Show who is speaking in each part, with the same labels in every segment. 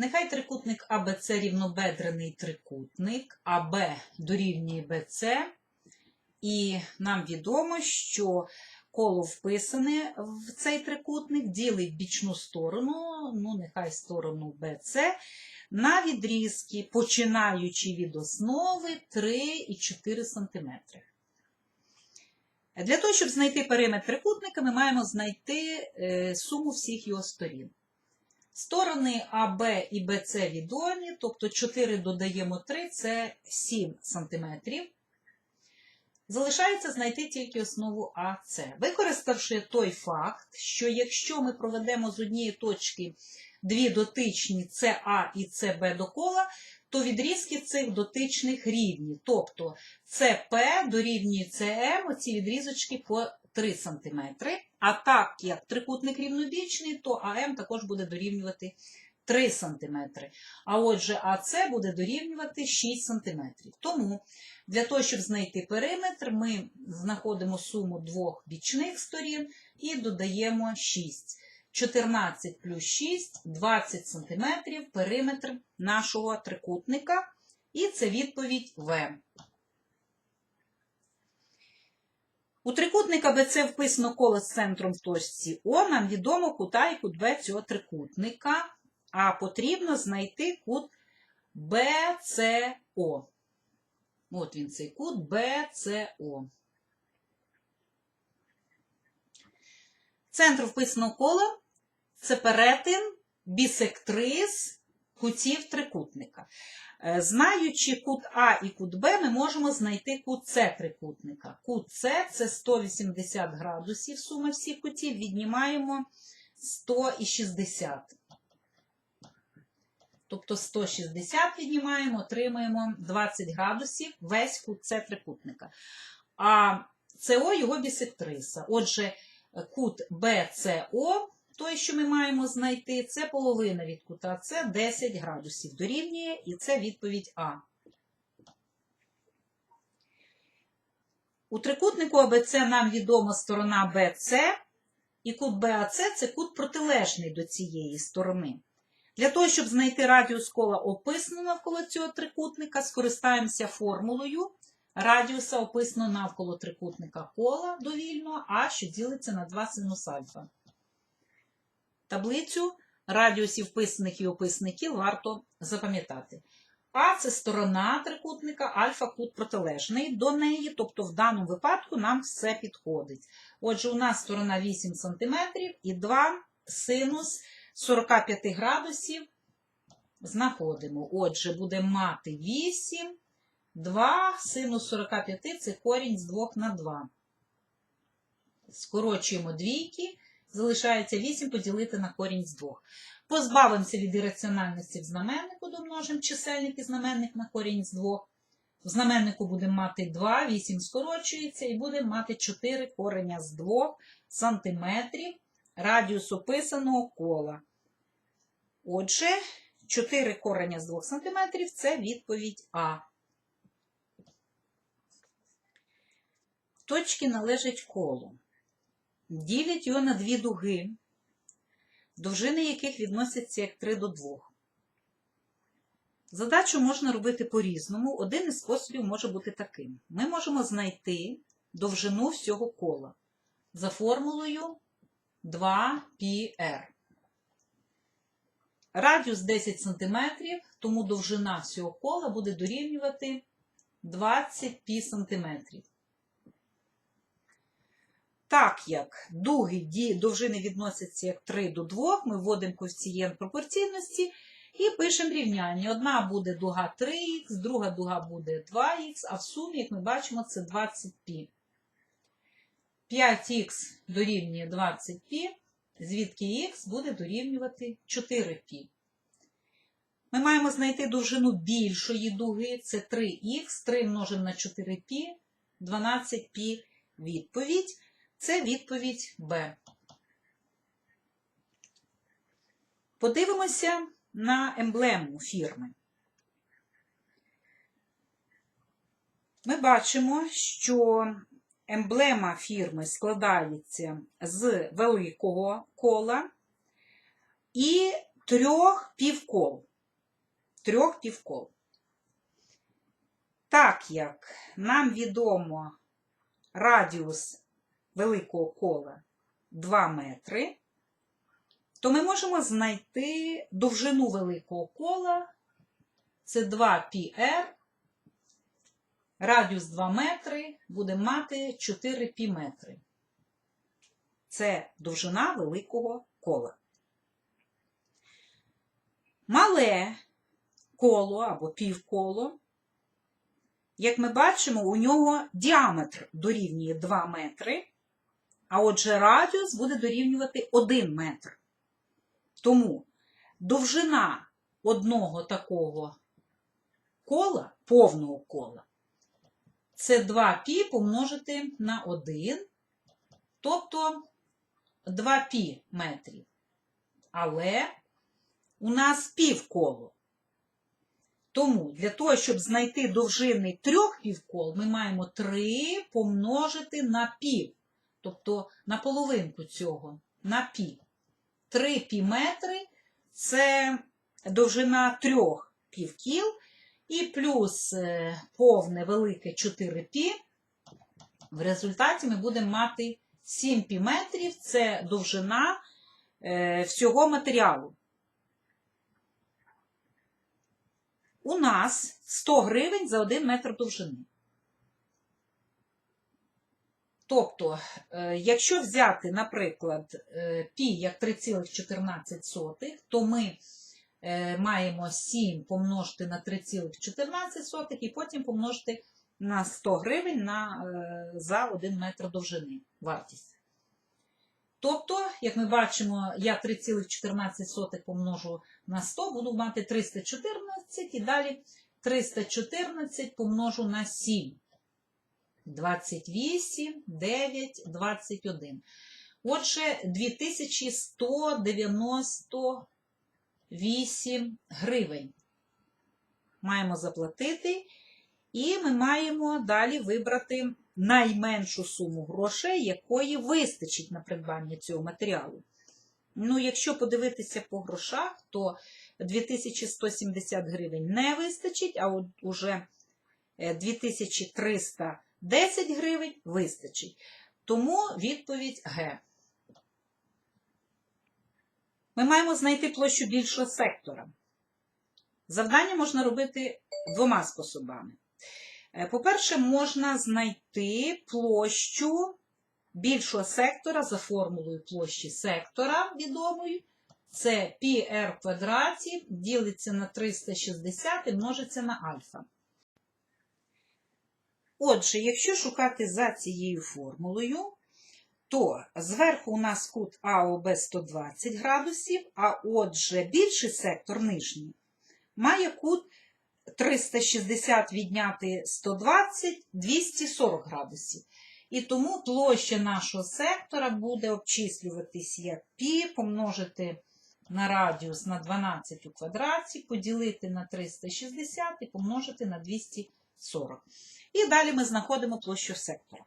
Speaker 1: Нехай трикутник АБЦ рівнобедрений трикутник, АБ дорівнює БЦ, і нам відомо, що коло вписане в цей трикутник, ділить бічну сторону, ну нехай сторону БЦ, на відрізки, починаючи від основи 3,4 см. Для того, щоб знайти периметр трикутника, ми маємо знайти е, суму всіх його сторін. Сторони АБ і БЦ відомі, тобто 4 додаємо 3 це 7 см. Залишається знайти тільки основу АС. Використавши той факт, що якщо ми проведемо з однієї точки дві дотичні СА і СБ до кола, то відрізки цих дотичних рівні. Тобто СП дорівнює СМ, оці відрізочки по 3 см. А так як трикутник рівнобічний, то АМ також буде дорівнювати 3 см. А отже, АС буде дорівнювати 6 см. Тому для того, щоб знайти периметр, ми знаходимо суму двох бічних сторін і додаємо 6. 14 плюс 6 20 см периметр нашого трикутника. І це відповідь В. У трикутника БЦ вписано коло з центром в точці О. Нам відомо кута і кут Б цього трикутника, а потрібно знайти кут БЦО. От він цей кут БЦО. Центр вписаного кола це перетин бісектриз кутів трикутника. Е, Знаючи кут А і кут Б, ми можемо знайти кут С трикутника. Кут С це 180 градусів, сума всіх кутів, віднімаємо 160. Тобто 160 віднімаємо, отримаємо 20 градусів весь кут С трикутника. А СО його бісектриса. Отже, кут БЦО, той, що ми маємо знайти, це половина від кута С 10 градусів дорівнює, і це відповідь А. У трикутнику АБЦ нам відома сторона БЦ, і кут БАЦ це кут протилежний до цієї сторони. Для того, щоб знайти радіус кола описаного навколо цього трикутника, скористаємося формулою радіуса описано навколо трикутника кола довільного, а що ділиться на 2 синус альфа. Таблицю радіусів вписаних і описників варто запам'ятати. А це сторона трикутника, альфа кут протилежний до неї, тобто в даному випадку нам все підходить. Отже, у нас сторона 8 см і 2 синус 45 градусів знаходимо. Отже, будемо мати 8, 2, синус 45 це корінь з 2 на 2. Скорочуємо двійки, залишається 8 поділити на корінь з 2. Позбавимося від ірраціональності в знаменнику, домножимо чисельник і знаменник на корінь з 2. В знаменнику будемо мати 2, 8 скорочується, і будемо мати 4 кореня з 2 сантиметрів радіус описаного кола. Отже, 4 кореня з 2 см це відповідь А. Точки належать колу. Ділять його на дві дуги, довжини яких відносяться як 3 до 2. Задачу можна робити по-різному. Один із способів може бути таким. Ми можемо знайти довжину всього кола за формулою 2πr. Радіус 10 см, тому довжина всього кола буде дорівнювати 20 пі см. Так як дуги довжини відносяться як 3 до 2, ми вводимо коефіцієнт пропорційності і пишемо рівняння. Одна буде дуга 3х, друга дуга буде 2х, а в сумі, як ми бачимо, це 20π. 5х дорівнює 20π, звідки х буде дорівнювати 4π. Ми маємо знайти довжину більшої дуги, це 3х, 3 множимо на 4π, 12π відповідь. Це відповідь Б. Подивимося на емблему фірми. Ми бачимо, що емблема фірми складається з великого кола і трьох півкол. трьох півкол. Так як нам відомо радіус великого кола 2 метри, то ми можемо знайти довжину великого кола. Це 2 πr. Радіус 2 метри буде мати 4 π метри. Це довжина великого кола. Мале коло або півколо, як ми бачимо, у нього діаметр дорівнює 2 метри, а отже радіус буде дорівнювати 1 метр. Тому довжина одного такого кола, повного кола, це 2 пі помножити на 1, тобто 2 пі метрів. Але у нас півколо. Тому для того, щоб знайти довжини трьох півкол, ми маємо 3 помножити на пів, тобто на половинку цього, на пів. 3 піметри це довжина трьох півкіл, і плюс е, повне велике 4 пі. В результаті ми будемо мати 7 піметрів, це довжина е, всього матеріалу. У нас 100 гривень за 1 метр довжини. Тобто, е, якщо взяти, наприклад, е, пі як 3,14, то ми е, маємо 7 помножити на 3,14 і потім помножити на 100 гривень на, за 1 метр довжини вартість. Тобто, як ми бачимо, я 3,14 помножу на 100, буду мати 314 і далі 314 помножу на 7. 28, 9, 21. Отже, 2198 гривень маємо заплатити, і ми маємо далі вибрати найменшу суму грошей, якої вистачить на придбання цього матеріалу. Ну, якщо подивитися по грошах, то 2170 гривень не вистачить, а от уже 2310 гривень вистачить. Тому відповідь Г. Ми маємо знайти площу більшого сектора. Завдання можна робити двома способами. Е, По-перше, можна знайти площу більшого сектора за формулою площі сектора відомою. Це πr квадраті ділиться на 360 і множиться на альфа. Отже, якщо шукати за цією формулою, то зверху у нас кут АОБ 120 градусів, а отже, більший сектор нижній має кут 360 відняти 120 240 градусів. І тому площа нашого сектора буде обчислюватись як π помножити на радіус на 12 у квадраті, поділити на 360 і помножити на 240. І далі ми знаходимо площу сектора.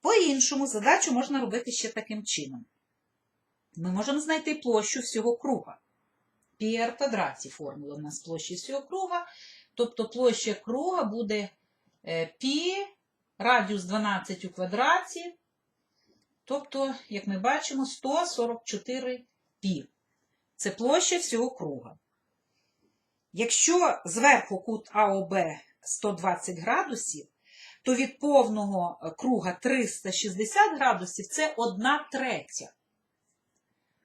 Speaker 1: По-іншому, задачу можна робити ще таким чином. Ми можемо знайти площу всього круга. Пір квадраті формула у нас площі всього круга. Тобто площа круга буде пі, радіус 12 у квадраті. Тобто, як ми бачимо, 144 пі. Це площа всього круга. Якщо зверху кут АОБ 120 градусів, то від повного круга 360 градусів це 1 третя.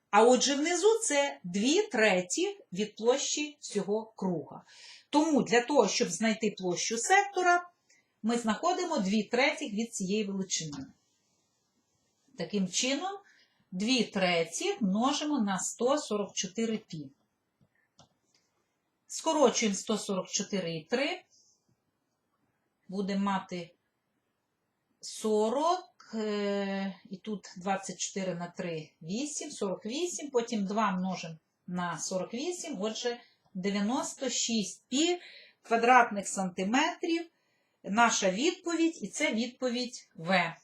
Speaker 1: А отже, внизу це 2 треті від площі всього круга. Тому для того, щоб знайти площу сектора, ми знаходимо 2 третіх від цієї величини. Таким чином, 2 треті множимо на 144 пі. Скорочуємо 144,3. Будемо мати 40. І тут 24 на 3 8, 48, потім 2 множимо на 48, отже, 96 пі квадратних сантиметрів. Наша відповідь, і це відповідь В.